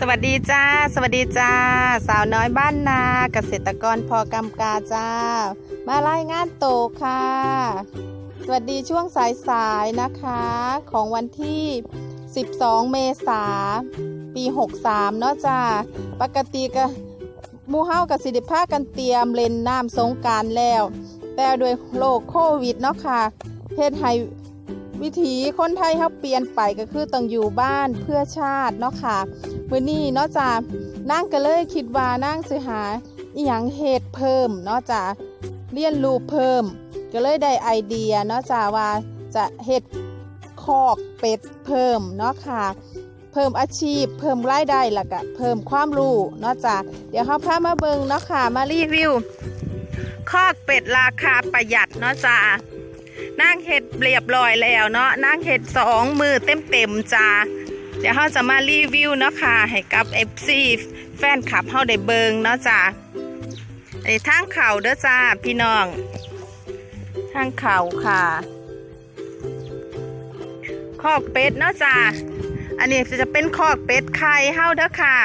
สวัสดีจ้า สวัสดีจ้า สาวน้อยบ้านนาเกษตรกรพอกำกาจ้า มารายงานโตค่ะ สวัสดีช่วงสายๆนะคะ ของวันที่ 12 เมษาปี 63 เนาะจ้า ปกติก็มู่เฮากับสิริภากันเตรียมเล่นน้ำสงการแล้ว แต่โดวยโรคโควิดเนาะค่ะเฮ็ดให วิถีคนไทยเขาเปลี่ยนไปก็คือต้องอยู่บ้านเพื่อชาติเนาะค่ะมื่อนี้เนาะจ้านั่งก็เลยคิดว่านั่งสิหาอีหยังเฮ็ดเพิ่มเนาะจ้าเรียนรู้เพิ่ม ก็เลยได้ไอเดียเนาะจ้าว่าจะเฮ็ดคอกเป็ดเพิ่มเนาะค่ะเพิ่มอาชีพ เพิ่มรายได้ล้วก็เพิ่มความรู้เนาะจ้าเดี๋ยวเขาพามาเบิงเนาะค่ะมารีวิวคอกเป็ดราคาประหยัดเนาะจ้า นั่งเฮ็ดเรียบร้อยแล้วเนาะนั่งเฮ็ดสองมือเต็มเต็มๆจ้าเดี๋ยวเราจะมารีวิวเนาะค่ะให้กับ FC แฟนคลับเฮาได้เบิงเนาะจ้าไอ้ทางเข่าเด้อจ้าพี่น้อง ทางเข่าค่ะคอกเป็ดเนาะจ้าอันนี้จะเป็นคอกเป็ดไข่เฮาเด้อค่ะ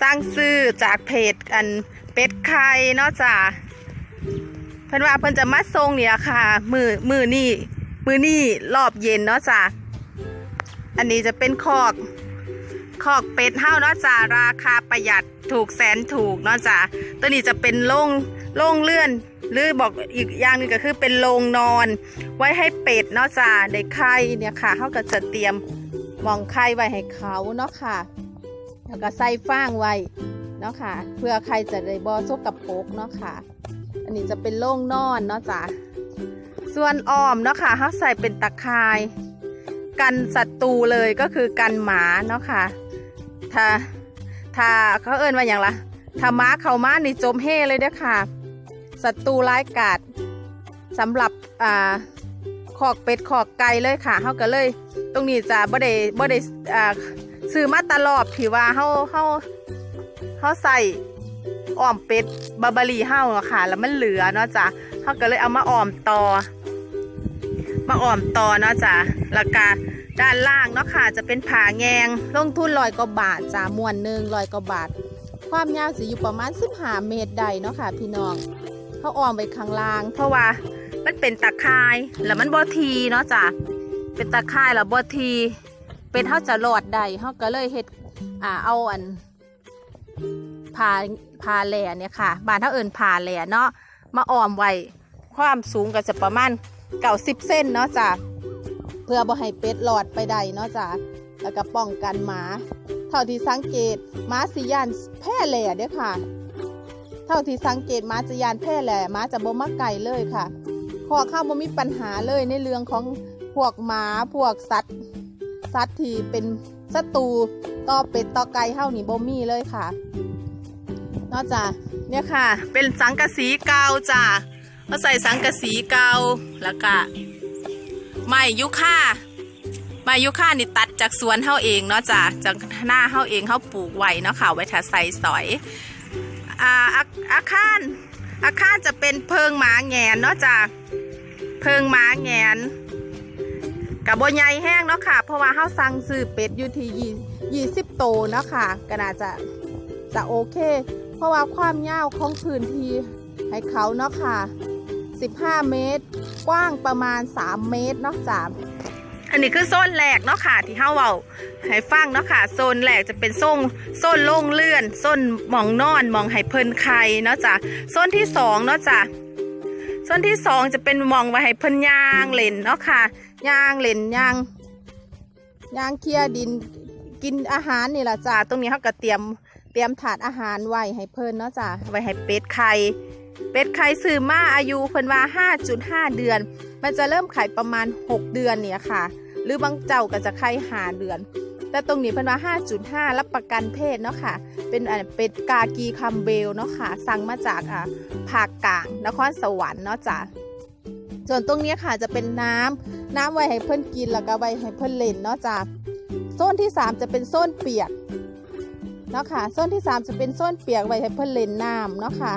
สร้างซื้อจากเพจอันเป็ดไข่เนาะจ้า พิ่นว่าเพิ่นจะมาส่งเนี่ยค่ะ มือมือนี่มือนี่รอบเย็นเนาะจ้าอันนี้จะเป็นคอกคอกเป็ดเฮ้าเนาะจ้าราคาประหยัดถูกแสนถูกเนาะจ้าตัวนี้จะเป็นโล่งโล่งเลื่อน หรือบอกอีกอย่างหนึงก็คือเป็นโรงนอน ไว้ให้เป็ดเนาะจ้าได้ไข่เนี่ยค่ะเขาก็จะเตรียมหมองไข่ไว้ให้เขาเนาะค่ะแล้วก็ใส่ฟางไว้เนาะค่ะ เพื่อไข่จะได้บอซกกับปกเนาะค่ะ อันนี้จะเป็นโล่งนอนเนาะจ้าส่วนอ้อมเนาะค่ะเขาใส่เป็นตะข่ายกันศัตรูเลยก็คือกันหมาเนาะค่ะถ้าถ้าเขาเอิ้นว่าอย่างละถ้าม้าเข้ามานี่จมเฮเลยเด้อค่ะศัตรูร้ายกาจสำหรับอ่าขอกเป็ดขอกไก่เลยค่ะเขาก็เลย ตรงนี้จะบ่ได้บ่ได้อ่าซื้อมาตลอดที่ว่าเขาเขาเขาใส่ อ้อมเป็ดบาบารีเฮาอะค่ะ แล้วมันเหลือเนาะจ้ะเขาก็เลยเอามาอ้อมต่อ มาอ้อมต่อเนาะจ้ะแล้วก็ด้านล่างเนาะค่ะ จะเป็นผาแงงลงทุนลอยกว่าบาทจ้ามวนหนึ่งลอยกว่าบาท ความยาวสิอยู่ประมาณ15เมตรใดเนาะค่ะ พี่น้องเขาอ้อมไปข้างล่าง เพราะว่ามันเป็นตะข่ายแล้วมันบ่ทีเนาะจ้ะเป็นตะข่ายแล้วบ่ที เป็นเท่าจะรอดได้เขาก็เลยเฮ็ดอ่าเอาอันผา ผาแหล่เนี่ยค่ะบ้านเท่าเอิญผาแหล่เนาะมาออมไว้ความสูงก็จะประมาณเก่าสิบเส้นเนาะจ้ะเพื่อบ่ให้เป็ดหลอดไปใดเนาะจ้ะแล้วก็ป้องกันหมา เท่าที่สังเกตหมาสิยานแพร่แหล่เด้อค่ะ เท่าที่สังเกตหมาจะยานแพร่แหล่หมาจะบ่มาไก่เลยค่ะขอข้าวบ่มีปัญหาเลยในเรื่องของพวกหมาพวกสัตว์สัตว์ที่เป็นศัตรูต่อเป็ดต่อไก่เฮานี่บ่มีเลยค่ะ นอกจากเนี่ยค่ะ เป็นสังกะสีเก่าจ้ะมาใส่สังกะสีเกาแล้วก็ไม้ยุค่าไม้ยุค่านี่ตัดจากสวนเฮาเองเนาะจ้ะจากหน้าเฮาเองเฮาปลูกไว้เนาะค่ะไว้ถ้าใส่สอยอ่าอาอาคารอาคารจะเป็นเพิงหมาแงนเนาะจ้ะเพิงหมาแงนกับโบใหญ่แห้งเนาะค่ะ เพราะว่าเฮาสั่งซื้อเป็ดอยู่ที่ยี่ยี่สิบโตเนาะค่ะก็น่าจะจะโอเค เพราะว่าความยาวของพื้นที่ให้เขาเนาะค่ะ 15 เมตร กว้างประมาณ 3 เมตรเนาะจ้าอันนี้คือโซนแรกเนาะค่ะ ที่เฮาเว้าให้ฟังเนาะค่ะโซนแรกจะเป็นโซนโซนโล่งเลื่อนโซนหมองนอนหมองให้เพลินไข่เนาะจ้ะโซนที่สองเนาะจ้ะโซนที่สองจะเป็นมองไว้ให้เพลินยางเล่นเนาะค่ะยางเล่นยางยางเคลียร์ดินกินอาหารนี่แหละจ้ะตรงนี้เขาก็เตรียม เตรียมถาดอาหารไว้ให้เพิ่นเนาะจ้ะไว้ให้เป็ดไข่เป็ดไข่ซื้อมาอายุเพิ่นว่า 5.5 เดือน มันจะเริ่มไข่ประมาณ 6 เดือนเนี่ยค่ะ หรือบางเจ้าก็จะไข่หาเดือน แต่ตรงนี้เพิ่นว่า 5.5 รับประกันเพศเนาะค่ะ เป็นอันเป็ดกากีคัมเบลเนาะค่ะ สั่งมาจากอ่าภาคกลางนครสวรรค์เนาะจ้ะส่วนตรงนี้ค่ะจะเป็นน้ำน้ำไว้ให้เพิ่นกินแล้วก็ไว้ให้เพิ่นเล่นเนาะจ้ะโซนที่ 3 จะเป็นโซนเปียก เนาะค่ะโซนที่ 3 จะเป็นโซนเปียกไว้ให้เพิ่นเล่นน้ำเนาะค่ะ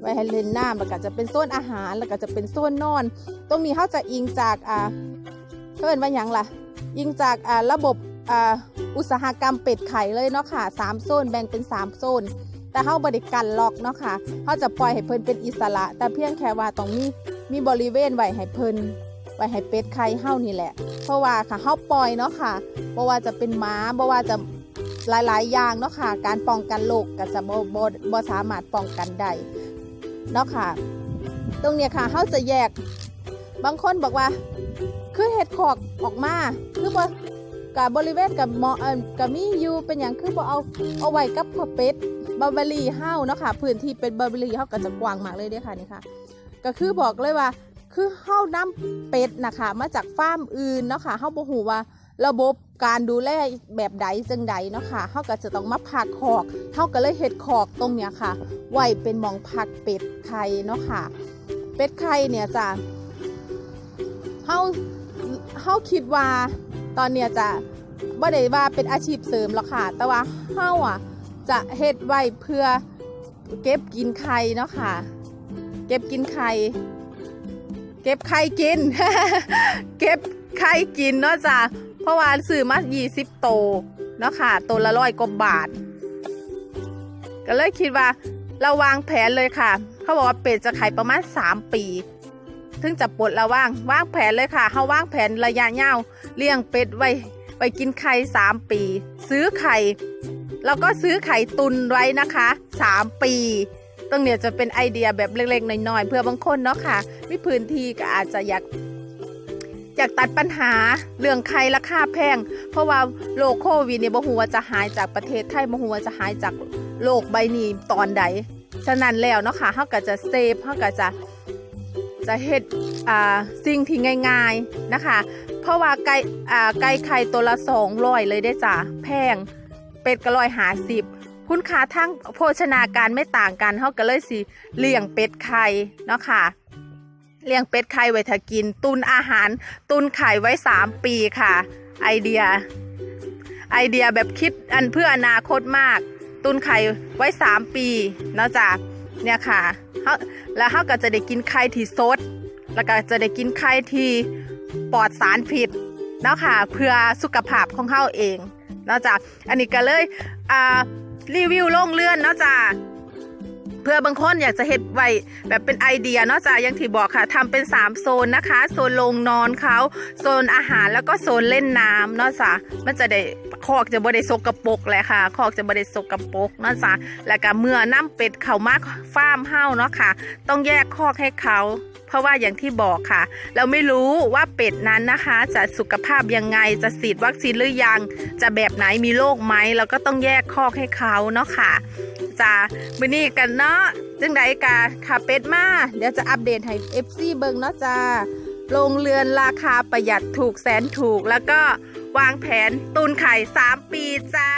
ไว้ให้เล่นน้ำแล้วก็จะเป็นโซนอาหารแล้วก็จะเป็นโซนนอน ตรงนี้เขาจะอิงจากอ่าเพิ่นว่าหยังล่ะอิงจากอ่าระบบอ่าอุตสาหกรรมเป็ดไข่เลยเนาะค่ะสามโซนแบ่งเป็นสามโซน แต่เฮาบริการล็อกเนาะค่ะเฮาจะปล่อยให้เพิ่นเป็นอิสระ แต่เพียงแค่ว่าต้องมีมีบริเวณไว้ให้เพิ่นไว้ให้เป็ดไข่เฮานี่แหละ เพราะว่าค่ะเฮาปล่อยเนาะค่ะบ่ว่าจะเป็นหมาบ่ว่าจะ หลายๆ อย่างเนาะค่ะ การป้องกันโรคก็จะบ่บ่บ่สามารถป้องกันได้เนาะค่ะ ตรงเนี้ยค่ะเฮาจะแยก บางคนบอกว่า คือเห็ดขอกออกมา คือบ่กับบริเวณกับมอกับมีอยู่เป็นอย่างคือบ่เอาเอาไว้กับพอเป็ดบาร์เบอรี่เฮาเนาะค่ะ พื้นที่เป็นบาร์เบอรี่เฮาก็จะกว้างมากเลยเด้อค่ะนี่ค่ะ ก็คือบอกเลยว่า คือเฮานํเป็ดนะคะมาจากฟาร์มอื่นเนาะค่ะเฮาบ่ฮู้ว่า ระบบการดูแลแบบใดจังใดเนาะค่ะเฮาก็จะต้องมาพักคอกเฮาก็เลยเฮ็ดคอกตรงเนี้ยค่ะ ไว้เป็นมองพักเป็ดไข่เนาะค่ะ เป็ดไข่เนี่ยจะเฮาเฮาคิดว่าตอนเนี้ยจะบ่ได้ว่าเป็นอาชีพเสริมหรอกค่ะ แต่ว่าเฮาอะจะเฮ็ดไว้เพื่อเก็บกินไข่เนาะค่ะ เก็บกินไข่ เก็บไข่กิน เก็บไข่กินเนาะจ้ะ เพราะว่าซื้อมา20โตเนาะค่ะโตละร้อยกว่าบาท ก็เลยคิดว่าเราวางแผนเลยค่ะ เขาบอกว่าเป็ดจะขายประมาณ 3 ปีถึงจะปลดระว่างวางแผนเลยค่ะเขาวางแผนระยะยาวเลี้ยงเป็ดไว้ไว้กินไข่3ปี ซื้อไข่แล้วก็ซื้อไข่ตุนไว้นะคะ 3 ปีตรงเนี้ยจะเป็นไอเดียแบบเล็กๆน้อยๆเพื่อบางคนเนาะค่ะมีพื้นที่ก็อาจจะอยาก อยากตัดปัญหาเรื่องไข่ราคาแพง เพราะว่าโรคโควิดเนี่ยบ่ฮู้ว่าจะหายจากประเทศไทยบ่ฮู้ว่าจะหายจากโลกใบนี้ตอนใดฉะนั้นแล้วเนาะค่ะเฮาก็จะเซฟเฮาก็จะจะเฮ็ดอ่าสิ่งที่ง่าย ๆนะคะ เพราะว่าไก่อ่าไก่ไข่ตัวละ200เลยได้จ้ะแพงเป็ดก็ร้อยหาสิบคุณค่าทั้งโภชนาการไม่ต่างกันเฮาก็เลยสิเลี้ยงเป็ดไข่เนาะค่ะ เลี้ยงเป็ดไข่ไว้ถ้ากิน ตุนอาหาร ตุนไข่ไว้ 3 ปีค่ะ ไอเดีย ไอเดียแบบคิดอันเพื่ออนาคตมาก ตุนไข่ไว้ 3 ปีนาะจ้ะเนี่ยค่ะเฮาแล้วเฮาก็จะได้กินไข่ที่สด แล้วก็จะได้กินไข่ที่ปลอดสารพิษเนาะค่ะ เพื่อสุขภาพของเฮาเองนาะจ้ะอันนี้ก็เลยอ่ารีวิวโล่งเลื่อนนาะจ้ะ เพื่อบางคนอยากจะเฮ็ดไว้แบบเป็นไอเดียเนาะจ้ะอย่างที่บอกค่ะทำเป็น 3 โซนนะคะ โซนลงนอนเขาโซนอาหารแล้วก็โซนเล่นน้ำเนาะจ้ะมันจะได้ คอกจะบ่ได้สกปกแหละค่ะ คอกจะบ่ได้สกปกเนาะจ้ะแล้วก็เมื่อน้ำเป็ดเขามาฟาร์มเฮาเนาะค่ะ ต้องแยกคอกให้เขาเพราะว่าอย่างที่บอกค่ะ เราไม่รู้ว่าเป็ดนั้นนะคะ จะสุขภาพยังไงจะฉีดวัคซีนหรือยัง จะแบบไหนมีโรคไหมเราก็ต้องแยกคอกให้เขาเนาะค่ะจ้ามื้อนี้กันเนาะจังไดกะค่ะเป็ดมา เดี๋ยวจะอัปเดตให้ FC เบิงเนาะจ้า โรงเรือนราคาประหยัดถูกแสนถูก แล้วก็วางแผนตุนไข่ 3 ปีจ้า